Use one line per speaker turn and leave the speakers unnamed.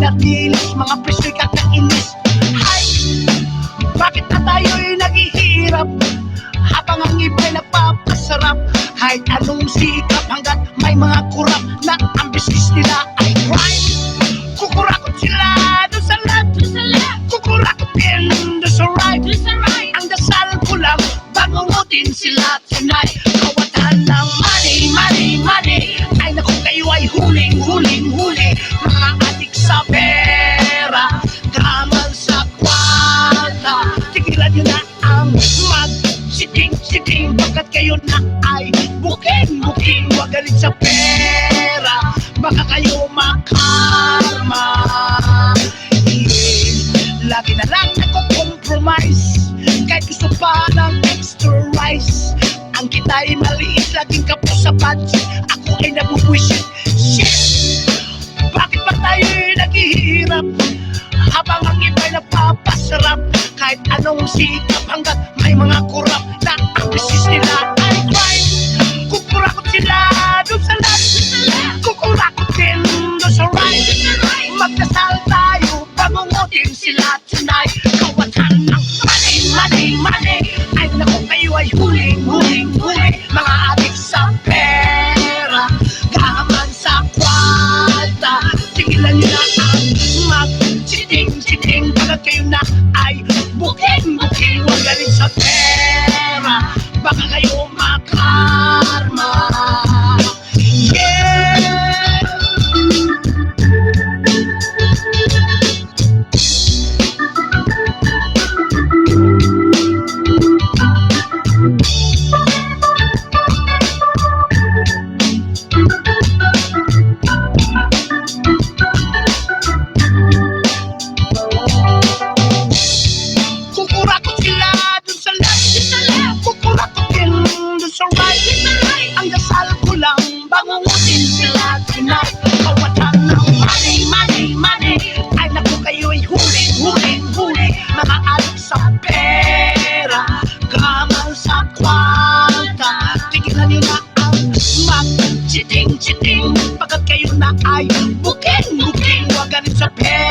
nakilis Mga preso'y kakainis. Hay! Bakit na tayo'y naghihirap? Habang ang iba'y nagpapasarap. Kahit anong sikap hanggat may mga kurap Na ang business nila ay crime Kukurakot sila doon sa left Kukurakot din doon sa right. Ang dasal ko lang Bangungutin sila tonight. Kawatan ng money, money, money. Ay naku kayo ay huling, huling, huling ang mag-siting, siting Pagkat kayo na ay buking, buking Huwag galit sa pera Baka kayo makarma. Lagi na lang nagko-compromise Kahit gusto pa ng extra rice Ang kita'y maliit, laging kapos sa budget Ako ay nabubwisit Shit! Bakit ba tayo'y naghihirap? Habang anong sikap hanggat may mga kurap Na ang business nila ay crime Kukurakot sila doon sa left Kukurakot din doon sa right. Magdasal tayo, bangungutin sila tonight. Kawatan ng money, money, money Ay naku kayo ay huling, huling, huling. Mga adik sa pera Gaman sa kwalta. Tigilan na ang mag-chiting-chiting Pagkat kayo na Baka kayo maka booking, booking, organize your pair.